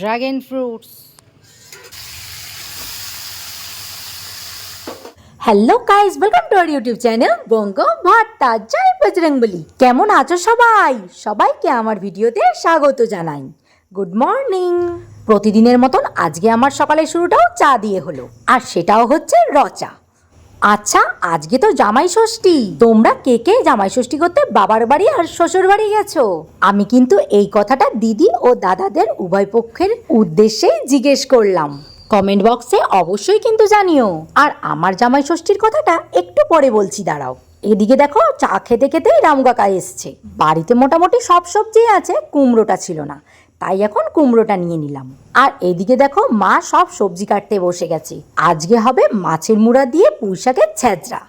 Dragon fruits. Hello guys welcome to our YouTube channel বঙ্গ ভাট্টা জয় বজরংবলী কেমন আছো সবাই? সবাইকে আমার ভিডিওতে স্বাগত জানাই। গুড মর্নিং প্রতিদিনের মতন আজকে আমার সকালের শুরুটাও চা দিয়ে হলো, আর সেটাও হচ্ছে রচা। আচ্ছা আজকে তো জামাই ষষ্ঠী। তোমরা কে কে জামাই ষষ্ঠী করতে বাবার বাড়ি আর শ্বশুর বাড়ি গেছো? আমি কিন্তু এই কথাটা দিদি ও দাদাদের উভয় পক্ষের উদ্দেশ্যেই জিজ্ঞেস করলাম। কমেন্ট বক্সে অবশ্যই কিন্তু জানিও। আর আমার জামাই ষষ্ঠীর কথাটা একটু পরে বলছি, দাঁড়াও। এদিকে দেখো, চা খেতে খেতেই রামকাকা এসছে। বাড়িতে মোটামুটি সব সবজি আছে, কুমড়োটা ছিল না। তাই এখন কুমড়োটা নিয়ে নিলাম। আর এদিকে দেখো মা সব সবজি কাটতে বসে গেছে। আজকে হবে মাছের মুড়া দিয়ে পুঁই শাকের ছ্যাঁচড়া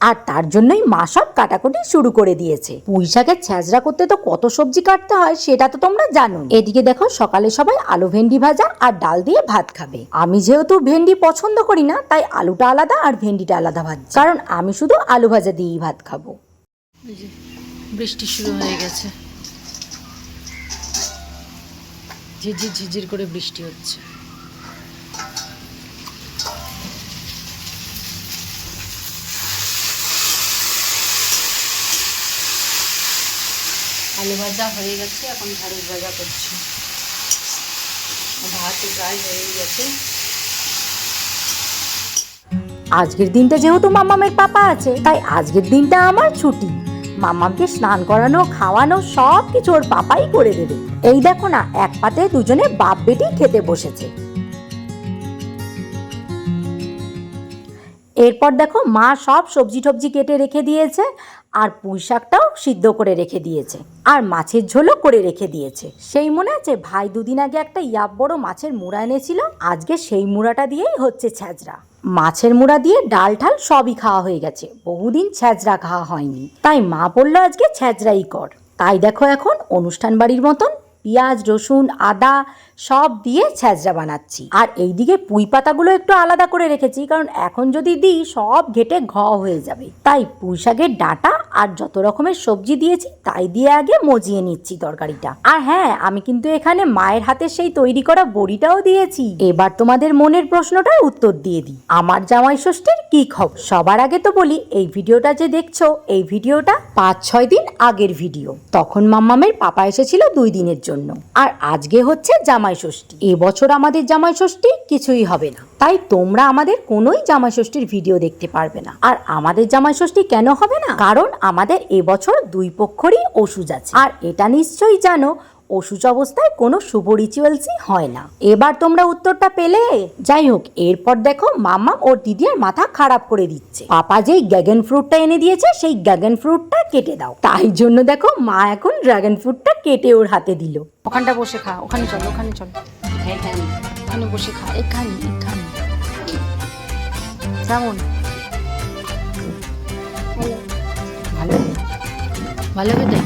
আর তার জন্যই মা সব কাটাকুটি শুরু করে দিয়েছে। পুঁই শাকের ছ্যাঁচড়া করতে তো কত সবজি কাটতে হয় সেটা তো তোমরা জানো এদিকে দেখো সকালে সবাই আলু ভেন্ডি ভাজা আর ডাল দিয়ে ভাত খাবে। আমি যেহেতু ভেন্ডি পছন্দ করি না, তাই আলুটা আলাদা আর ভেন্ডিটা আলাদা ভাজছি। কারণ আমি শুধু আলু ভাজা দিয়েই ভাত খাব। বৃষ্টি শুরু হয়ে গেছে। ঝিঝির ঝিঝির করে বৃষ্টি হচ্ছে। আলু ভাজা হয়ে গেছে, এখন ঢাড়ুস ভাজা করছি। ভাত প্রায় হয়ে গেছে। আজকের দিনটা যেহেতু মামামের পাপা আছে, তাই আজকের দিনটা আমার ছুটি। মামামকে স্নান করানো, খাওয়ানো সব কিছু ওর পাপাই করে দেবে। এই দেখো না, এক পাতে দুজনে বাপ বেটি খেতে বসেছে। এরপর দেখো, মা সব সবজি টবজি কেটে রেখে দিয়েছে, আর পুঁই শাকটাও সিদ্ধ করে রেখে দিয়েছে, আর মাছের ঝোলও করে রেখে দিয়েছে। সেই মনে আছে, ভাই দুদিন আগে একটা ইয়াব বড় মাছের মুড়া এনেছিল, আজকে সেই মুড়াটা দিয়েই হচ্ছে ছ্যাঁচড়া। মাছের মুড়া দিয়ে ডাল ঠাল সবই খাওয়া হয়ে গেছে, বহুদিন ছ্যাঁচড়া খাওয়া হয়নি। তাই মা বলল, আজকে ছ্যাঁচড়াই কর। তাই দেখো এখন, অনুষ্ঠান বাড়ির মতন পেঁয়াজ, রসুন, আদা সব দিয়ে ছ্যাঁচড়া বানাচ্ছি। আর এইদিকে পুঁই পাতাগুলো একটু আলাদা করে রেখেছি, কারণ এখন যদি দিই সব ঘেটে ঘ হয়ে যাবে। তাই পুঁই শাকের ডাঁটা আর যত রকমের সবজি দিয়েছি, তাই দিয়ে আগে মজিয়ে নিচ্ছি তরকারিটা। আর হ্যাঁ আমি কিন্তু এখানে মায়ের হাতে সেই তৈরি করা বড়িটাও দিয়েছি। এবার তোমাদের মনের প্রশ্নটার উত্তর দিয়ে দিই। আমার জামাই ষষ্ঠীর কি খবর? সবার আগে তো বলি, এই ভিডিওটা যে দেখছ, এই ভিডিওটা পাঁচ, ছয় দিন আগের ভিডিও। তখন মাম্মামের পাপা এসেছিল দুই দিনের জন্য। আর আজকে হচ্ছে জামাই ষষ্ঠী। এবছর আমাদের জামাই ষষ্ঠী কিছুই হবে না। তাই তোমরা আমাদের কোনোই জামাই ষষ্ঠীর ভিডিও দেখতে পারবে না। আর আমাদের জামাই ষষ্ঠী কেন হবে না? কারণ আমাদের এবছর দুই পক্ষরই অসুজ আছে। আর এটা নিশ্চয়ই জানো অসুচ অবস্থায় কোনো শুভ রিচুয়ালসই হয় না। এবার তোমরা উত্তরটা পেলে? যাই হোক, এরপর দেখো মামা ওর দিদির মাথা খারাপ করে দিচ্ছে। পাপা যেই ড্রাগন ফ্রুটটা এনে দিয়েছে, সেই ড্রাগন ফ্রুটটা কেটে দাও। তাই জন্য দেখো মা এখন ড্রাগন ফ্রুটটা কেটে ওর হাতে দিল। ওখানটা বসে খা, ওখানে চল ওখানে চল। ওখানে বসে খা, এখানে এখানে। কেমন? ভালো। ভালো খেতে?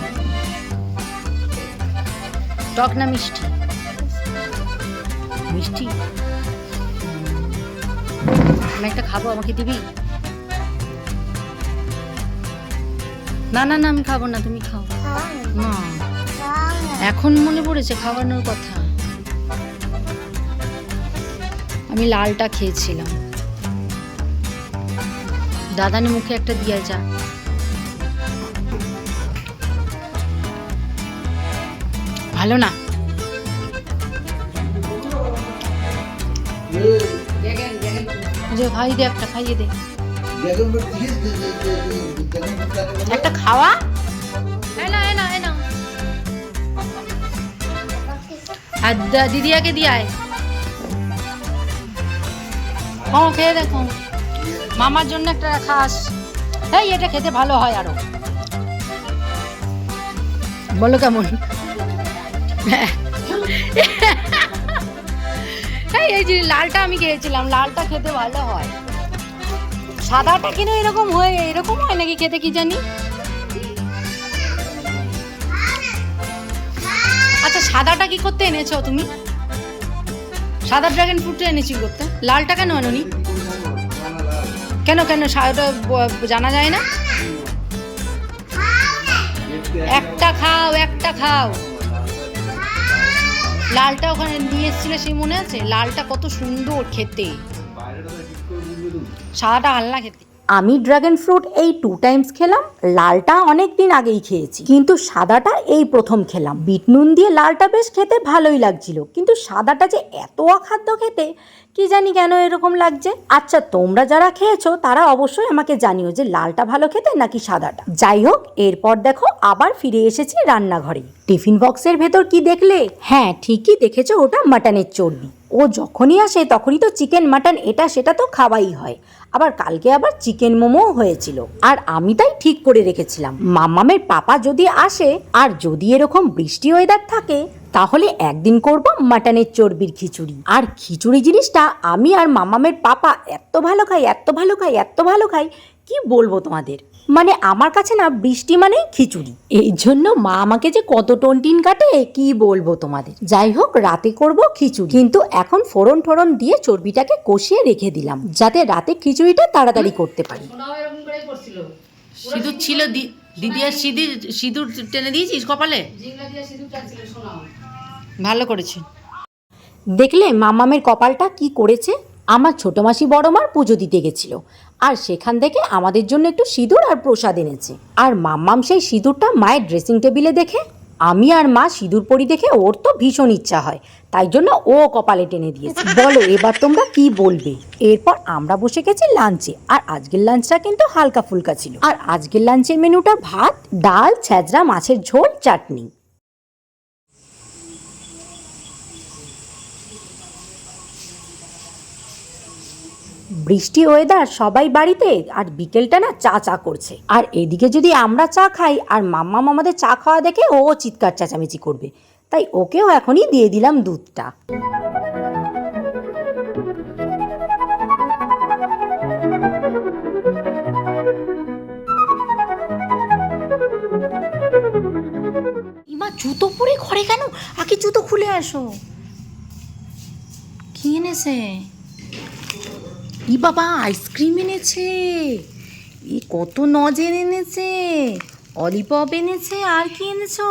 টক না মিষ্টি? মিষ্টি? আমি একটা খাব, আমাকে দিবি? না না না, আমি খাব না, তুমি খাও। না এখন মনে পড়েছে খাওয়ানোর কথা। আমি লালটা খেয়েছিলাম। দাদানি মুখে একটা দিয়ে যা ভালো না যে খাই দে একটা খাইয়ে দে একটা খাওয়া এ না এ না এ না আর দা- দিদিয়াকে দিয়ে আয় ও খেয়ে দেখো মামার জন্য একটা খাস। এই, এটা খেতে ভালো হয় আরও। বলো কেমন? এই এই যে লালটা আমি খেয়েছিলাম, লালটা খেতে ভালো হয়। সাদাটা কিনে এরকম হয়ে, এরকম হয় নাকি খেতে কি জানি? আচ্ছা সাদাটা কি করতে এনেছো তুমি? সাদা ড্রাগন ফ্রুটটা এনেছি করতে। লালটা কেন আনোনি? কেন কেন? সাদাটা জানা যায় না? একটা খাও একটা খাও। লালটা ওখানে নিয়ে এসেছিলে সেই মনে আছে? লালটা কত সুন্দর খেতে। সাদাটা হালনা খেতে। আমি ড্রাগন ফ্রুট এই টু টাইমস খেলাম, লালটা অনেক দিন আগেই খেয়েছি। কিন্তু সাদাটা এই প্রথম খেলাম। বিট নুন দিয়ে লালটা বেশ খেতে ভালোই লাগছিল। কিন্তু সাদাটা যে এত অখাদ্য খেতে, কি জানি কেন এরকম লাগছে? আচ্ছা তোমরা যারা খেয়েছো, তারা অবশ্যই আমাকে জানিও যে লালটা ভালো খেতে নাকি সাদাটা। যাই হোক, এরপর দেখো আবার ফিরে এসেছি রান্নাঘরে। টিফিন বক্সের ভেতর কি দেখলে? হ্যাঁ ঠিকই দেখেছ ওটা মাটনের চর্বি। ও যখনই আসে তখনই তো চিকেন, মাটন এটা সেটা তো খাওয়াই হয়। আবার কালকে আবার চিকেন মোমোও হয়েছিল। আর আমি তাই ঠিক করে রেখেছিলাম। মাম্মামের পাপা যদি আসে আর যদি এরকম বৃষ্টি ওয়েদার থাকে, তাহলে একদিন করব মাটনের চর্বির খিচুড়ি। আর খিচুড়ি জিনিসটা আমি আর মামামের পাপা এত ভালো খাই, এত ভালো খাই, এত ভালো খাই কি বলব তোমাদের? মানে আমার কাছে না বৃষ্টি মানেই খিচুড়ি। এই জন্য মা আমাকে যে কত টনটিন কাটে কি বলব তোমাদের? যাই হোক রাতে করব খিচুড়ি। কিন্তু এখন ফোড়ন টোড়ন দিয়ে চর্বিটাকে কষিয়ে রেখে দিলাম যাতে রাতে খিচুড়িটা তাড়াতাড়ি করতে পারি। সিঁদুর ছিল দিদি আর সিঁদুর সিঁদুর টেনে দিয়েছিস কপালে? ভালো করেছে। দেখলে মামামের কপালটা কি করেছে? আমার ছোট মাসি বড় মার পুজো দিতে গেছিল। আর সেখান থেকে আমাদের জন্য একটু সিঁদুর আর প্রসাদ এনেছে। আর মাম্মাম সেই সিঁদুরটা মায়ের ড্রেসিং টেবিলে দেখে আমি আর মা সিঁদুর পরি দেখে ওর তো ভীষণ ইচ্ছা হয় তাই জন্য ও কপালে টেনে দিয়েছে। বলো এবার তোমরা কি বলবে? এরপর আমরা বসে গেছি লাঞ্চে আর আজকের লাঞ্চটা কিন্তু হালকা ফুলকা ছিল। আর আজকের লাঞ্চের মেনুটা ভাত ডাল ছ্যাঁচড়া মাছের ঝোল চাটনি। বৃষ্টি ওয়েদার সবাই বাড়িতে আর বিকেলটা না চা চা করছে। আর এদিকে যদি আমরা চা খাই আর মাম্মা আমাদের চা খাওয়া দেখে ও চিৎকার, চেঁচামেচি করবে। তাই ওকেও এখনই দিয়ে দিলাম দুধটা। জুতো পরে ঘরে কেন? আগে জুতো খুলে আসো। কি এনেছে? ই বাবা আইসক্রিম এনেছে। ই কত নজেন এনেছে। অলিপপ এনেছে আর কি এনেছো?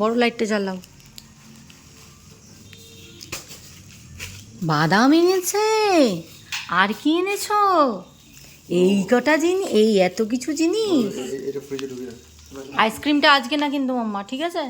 বড় লাইটটা জ্বালাও। বাদাম এনেছে আর কি এনেছো? এই কটা জিনিস এই এত কিছু জিনিস। আইসক্রিমটা আজকে না কিন্তু মাম্মা ঠিক আছে?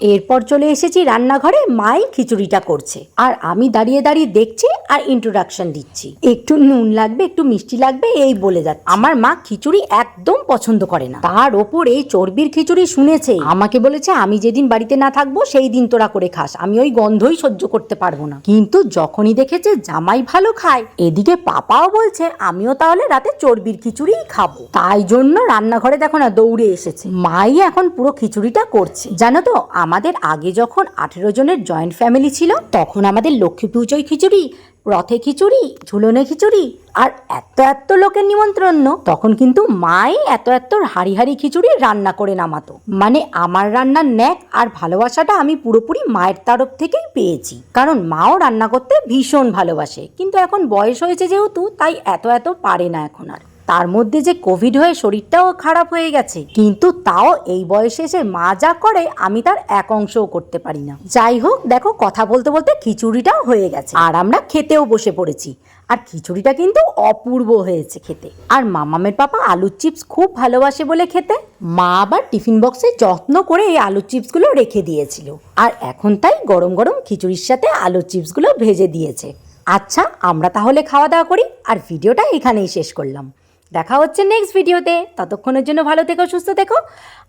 এরপর চলে এসেছি রান্নাঘরে, মাই খিচুড়িটা করছে। আর আমি দাঁড়িয়ে দাঁড়িয়ে দেখছি আর ইন্ট্রোডাকশন দিচ্ছি। একটু নুন লাগবে, একটু মিষ্টি লাগবে, এই বলে যাচ্ছে। আমার মা খিচুড়ি একদম পছন্দ করে না। তার ওপর এই চর্বির খিচুড়ি শুনেছে। আমাকে বলেছে, আমি যেদিন বাড়িতে না থাকব, সেই দিন তোরা করে খাস। আমি ওই গন্ধই সহ্য করতে পারব না। কিন্তু যখনই দেখেছে, জামাই ভালো খায়। এদিকে পাপাও বলছে, আমিও তাহলে রাতে চর্বির খিচুড়িই খাব। তাই জন্য রান্নাঘরে দেখো না, দৌড়ে এসেছে। মাই এখন পুরো খিচুড়িটা করছে। জানো তো আমাদের আগে যখন আঠেরো জনের জয়েন্ট ফ্যামিলি ছিল, তখন আমাদের লক্ষ্মী পুজোয় খিচুড়ি, রথে খিচুড়ি, ঝুলনে খিচুড়ি আর এত এত লোকের নিমন্ত্রণ তখন কিন্তু মাই এত এত হাড়ি হাড়ি খিচুড়ি রান্না করে নামাতো। মানে আমার রান্নার ন্যাক আর ভালোবাসাটা আমি পুরোপুরি মায়ের তরফ থেকেই পেয়েছি। কারণ মাও রান্না করতে ভীষণ ভালোবাসে। কিন্তু এখন বয়স হয়েছে যেহেতু, তাই এত এত পারে না এখন আর। তার মধ্যে যে কোভিড হয়ে শরীরটাও খারাপ হয়ে গেছে। কিন্তু তাও এই বয়সে এসে মা যা করে, আমি তার এক অংশও করতে পারি না। যাই হোক, দেখো, কথা বলতে বলতে খিচুড়িটাও হয়ে গেছে। আর আমরা খেতেও বসে পড়েছি। আর খিচুড়িটা কিন্তু অপূর্ব হয়েছে খেতে। আর মামামের পাপা আলুর চিপস খুব ভালোবাসে বলে খেতে। মা আবার টিফিন বক্সে যত্ন করে এই আলুর চিপসগুলো রেখে দিয়েছিল। আর এখন তাই গরম গরম খিচুড়ির সাথে আলুর চিপসগুলো ভেজে দিয়েছে। আচ্ছা আমরা তাহলে খাওয়া দাওয়া করি। আর ভিডিওটা এখানেই শেষ করলাম। দেখা হচ্ছে নেক্সট ভিডিওতে ততক্ষণের জন্য ভালো থেকো, সুস্থ থেকো,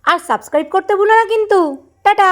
আর সাবস্ক্রাইব করতে ভুলো না কিন্তু। টাটা!